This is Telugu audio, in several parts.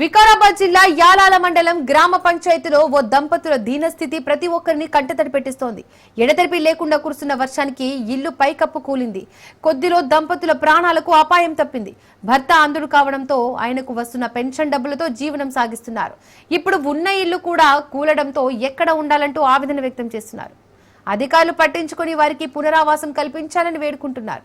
వికారాబాద్ జిల్లా యాలాల మండలం గ్రామ పంచాయతీలో ఓ దంపతుల దీనస్థితి ప్రతి ఒక్కరిని కంటతడి పెట్టిస్తోంది. ఎడతెరిపి లేకుండా కురుస్తున్న వర్షానికి ఇల్లు పైకప్పు కూలింది. కొద్దిలో దంపతుల ప్రాణాలకు అపాయం తప్పింది. భర్త అంధుడు కావడంతో ఆయనకు వస్తున్న పెన్షన్ డబ్బులతో జీవనం సాగిస్తున్నారు. ఇప్పుడు ఉన్న ఇల్లు కూడా కూలడంతో ఎక్కడ ఉండాలంటూ ఆవేదన వ్యక్తం చేస్తున్నారు. అధికారులు పట్టించుకొని వారికి పునరావాసం కల్పించాలని వేడుకుంటున్నారు.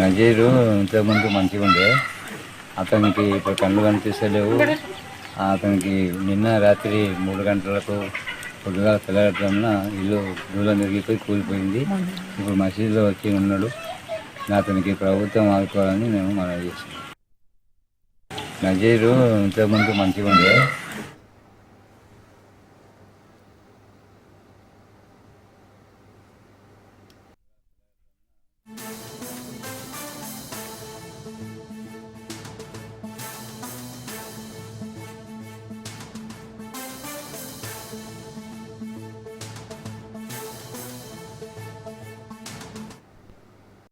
నజీరు ఇంతకుముందు మంచిగా ఉండే. అతనికి ఇప్పుడు కళ్ళు కనిపిస్తలేవు. అతనికి నిన్న రాత్రి మూడు గంటలకు పొద్దుగా తెల్లగట్ల ఇల్లు దూరం తిరిగిపోయి కూలిపోయింది. ఇప్పుడు మసీదులో వచ్చి ఉన్నాడు. అతనికి ప్రభుత్వం ఆదుకోవాలని మేము మనం చేసాం నజీరు ఇంతకుముందు మంచిగా ఉండే.